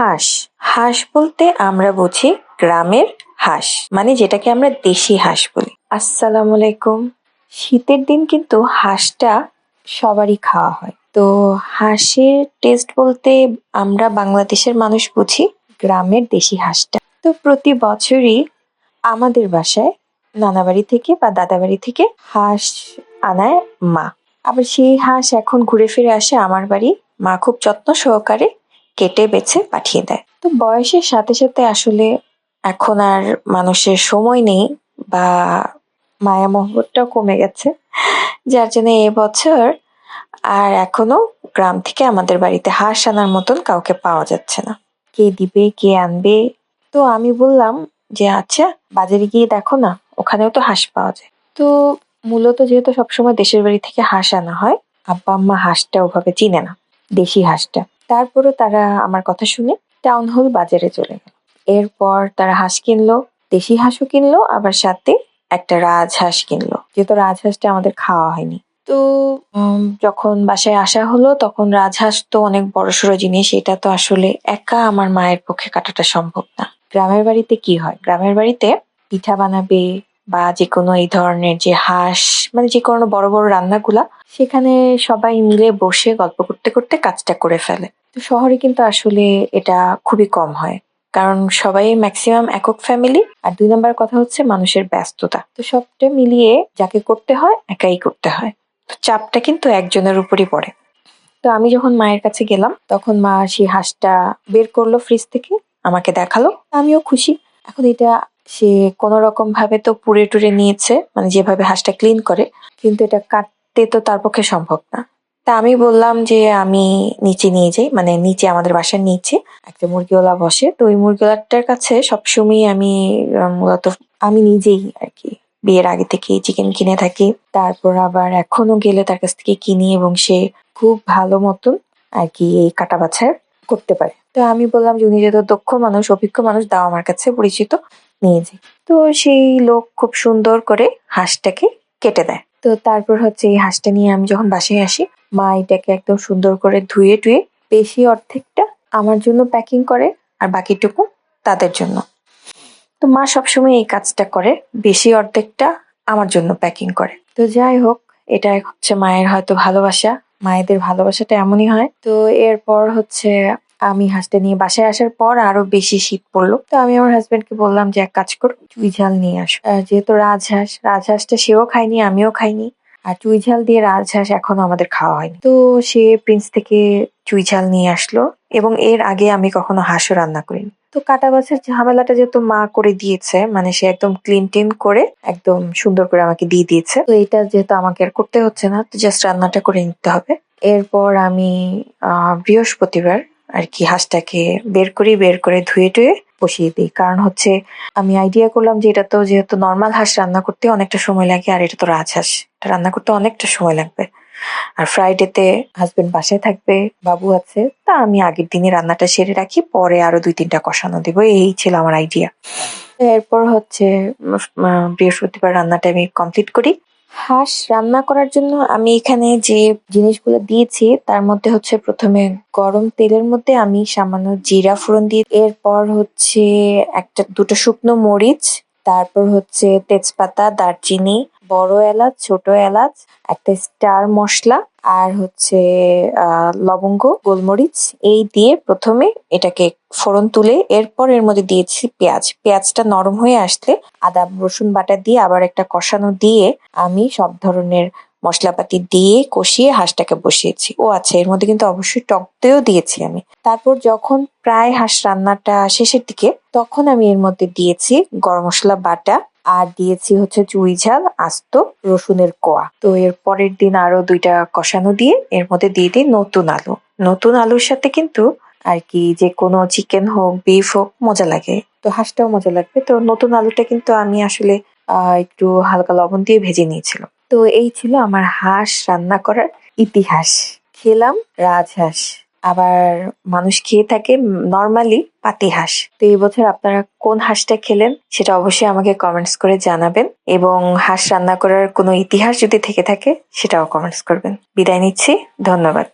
হাঁস। হাঁস বলতে আমরা বুঝি গ্রামের হাঁস মানে যেটাকে আমরা দেশি হাঁস বলি। আসসালামু আলাইকুম। শীতের দিন কিন্তু হাঁসটা সবারই খাওয়া হয়। তো হাঁসের টেস্ট বলতে আমরা বাংলাদেশের মানুষ বুঝি গ্রামের দেশি হাঁসটা। তো প্রতি বছরই আমাদের বাসায় নানা বাড়ি থেকে বা দাদা বাড়ি থেকে হাঁস আনায় মা। আবার সেই হাঁস এখন ঘুরে ফিরে আসে আমার বাড়ি। মা খুব যত্ন সহকারে কেটে বেছে পাঠিয়ে দেয়। তো বয়সের সাথে সাথে আসলে এখন আর মানুষের সময় নেই বা মায়া মহব্বতটাও কমে গেছে। যার জন্য এবছর আর এখনও গ্রাম থেকে আমাদের বাড়িতে হাঁস আনার মতন কাউকে পাওয়া যাচ্ছে না। কে দিবে, কে আনবে? তো আমি বললাম যে আচ্ছা বাজারে গিয়ে দেখো না, ওখানেও তো হাঁস পাওয়া যায়। তো মূলত যেহেতু সবসময় দেশের বাড়ি থেকে হাঁস আনা হয় আব্বা আম্মা হাঁসটা ওভাবে চিনে না, দেশি হাঁসটা। তারপরও তারা আমার কথা শুনে টাউন হল বাজারে চলে গেল। এরপর তারা হাঁস কিনলো, দেশি হাঁসও কিনলো, আবার সাথে একটা রাজহাঁস কিনলো। যেহেতু রাজহাঁসটা আমাদের খাওয়া হয়নি। তো যখন বাসায় আসা হলো, তখন রাজহাঁস তো অনেক বড়সড় জিনিস, এটা তো আসলে একা আমার মায়ের পক্ষে কাটাটা সম্ভব না। গ্রামের বাড়িতে কি হয়? গ্রামের বাড়িতে পিঠা বানাবে বা যে কোনো এই ধরনের যে হাঁস মানে যে কোনো বড় বড় রান্নাগুলা, সেখানে সবাই মিলে বসে গল্প করতে করতে কাজটা করে ফেলে। তো শহরে কিন্তু আসলে এটা খুবই কম হয়। কারণ সবাই ম্যাক্সিমাম একক ফ্যামিলি আর দুই নম্বর কথা হচ্ছে মানুষের ব্যস্ততা। তো সবটা মিলিয়ে যাকে করতে হয়, একাই করতে হয়। তো চাপটা কিন্তু একজনের উপরই পড়ে। তো আমি যখন মায়ের কাছে গেলাম, তখন মা সেই হাঁসটা বের করল ফ্রিজ থেকে, আমাকে দেখাল। আমিও খুশি। এখন এটা সে কোনো রকম ভাবে তো পুড়ে টুরে নিয়েছে মানে যেভাবে হাঁসটা ক্লিন করে, কিন্তু এটা কাটতে তো তার পক্ষে সম্ভব না। তা আমি বললাম যে আমি নিচে নিয়ে যাই মানে নিচে আমাদের বাসার নিচে একটা মুরগিওয়ালা বসে। তো ওই মুরগিওয়ালাটার কাছে সবসময় আমি মূলত আমি নিজেই আর কি বিয়ের আগে থেকেই চিকেন কিনে থাকি। তারপর আবার এখনও গেলে তার কাছ থেকে কিনি এবং সে খুব ভালো মতন আর কি এই কাটা বাছার করতে পারে। তো আমি বললাম যে উনি যেহেতু দক্ষ মানুষ, অভিজ্ঞ মানুষ, দাও আমার কাছে পরিচিত। নিয়ে যাই তো সেই লোক খুব সুন্দর করে হাঁসটাকে কেটে দেয়। তো তারপর হচ্ছে এই হাঁসটা নিয়ে আমি যখন বাসায় আসি, মা এটাকে একদম সুন্দর করে ধুয়ে টুয়ে বেশি অর্ধেকটা আমার জন্য প্যাকিং করে আর বাকিটুকু তাদের জন্য। তো মা সবসময় এই কাজটা করে, বেশি অর্ধেকটা আমার জন্য প্যাকিং করে। তো যাই হোক, এটা হচ্ছে মায়ের হয়তো ভালোবাসা, মায়েদের ভালোবাসাটা এমনই হয়। তো এরপর হচ্ছে আমি হাঁসটা নিয়ে বাসায় আসার পর আরও বেশি শীত পড়ল। তো আমি আমার হাজবেন্ডকে বললাম যে, এক কাজ করো, চুই ঝাল নিয়ে আসো। যেহেতু রাজহাঁস, রাজহাঁসটা সেও খায়নি, আমিও খাইনি। আর চুই ঝাল দিয়ে রাজহাঁস এখনও আমাদের খাওয়া হয়নি। তো সে প্রিন্স থেকে চুই ঝাল নিয়ে আসলো এবং এর আগে আমি কখনো হাঁসও রান্না করিনি। তো কাটা বাছার ঝামেলাটা যেহেতু মা করে দিয়েছে মানে সে একদম ক্লিন টিন করে একদম সুন্দর করে আমাকে দিয়ে দিয়েছে। তো এটা যেহেতু আমাকে আর করতে হচ্ছে না, তো জাস্ট রান্নাটা করে নিতে হবে। এরপর আমি বৃহস্পতিবার আর কি হাঁসটাকে বের করি, বের করে ধুয়ে টুয়ে বসিয়ে দিই। কারণ হচ্ছে আমি আইডিয়া করলাম যে এটা তো যেহেতু নর্মাল হাঁস রান্না করতে অনেকটা সময় লাগে আর এটা তো রাজহাঁস এটা রান্না করতে অনেকটা সময় লাগবে। আর ফ্রাইডেতে হাজবেন্ড বাসায় থাকবে, বাবু আছে, তা আমি আগের দিনে রান্নাটা সেরে রাখি, পরে আরও দুই তিনটা কষানো দিব। এই ছিল আমার আইডিয়া এরপর হচ্ছে বৃহস্পতিবার রান্নাটা আমি কমপ্লিট করি। হাঁস রান্না করার জন্য আমি এখানে যে জিনিসগুলো দিয়েছি, তার মধ্যে হচ্ছে প্রথমে গরম তেলের মধ্যে আমি সামান্য জিরা ফোড়ন দিয়ে, এরপর হচ্ছে একটা, দুটো শুকনো মরিচ, তারপর হচ্ছে তেজপাতা, দারচিনি বড় এলাচ, ছোট এলাচ, একটা স্টার মশলা আর হচ্ছে লবঙ্গ, গোলমরিচ। এই দিয়ে প্রথমে এটাকে ফোড়ন তুলে এরপর এর মধ্যে দিয়েছি পেঁয়াজ। পেঁয়াজটা নরম হয়ে আসলে আদা, রসুন বাটা দিয়ে আবার একটা কষানো দিয়ে আমি সব ধরনের মশলাপাতি দিয়ে কষিয়ে হাঁসটাকে বসিয়েছি। ও আচ্ছা এর মধ্যে কিন্তু অবশ্যই টক দইও দিয়েছি আমি। তারপর যখন প্রায় হাঁস রান্নাটা শেষের দিকে, তখন আমি এর মধ্যে দিয়েছি গরম মশলা বাটা আর দিয়েছি হচ্ছে চুই ঝাল, আস্ত রসুনের কোয়া। তো এর পরের দিন আরও দুইটা কষানো দিয়ে এর মধ্যে দিয়ে দিই নতুন আলু। নতুন আলুর সাথে কিন্তু আর কি যে কোনো চিকেন হোক বিফ হোক, মজা লাগে। তো হাঁসটাও মজা লাগবে। তো নতুন আলুটা কিন্তু আমি আসলে একটু হালকা লবণ দিয়ে ভেজে নিয়েছিলাম। তো এই ছিল আমার হাঁস রান্না করার ইতিহাস। খেলাম রাজহাঁস। আবার মানুষ খেয়ে থাকে নর্মালি পাতি হাঁস তো এই বছর আপনারা কোন হাঁসটা খেলেন সেটা অবশ্যই আমাকে কমেন্টস করে জানাবেন এবং হাঁস রান্না করার কোনো ইতিহাস যদি থেকে থাকে সেটাও কমেন্টস করবেন। বিদায় নিচ্ছি, ধন্যবাদ।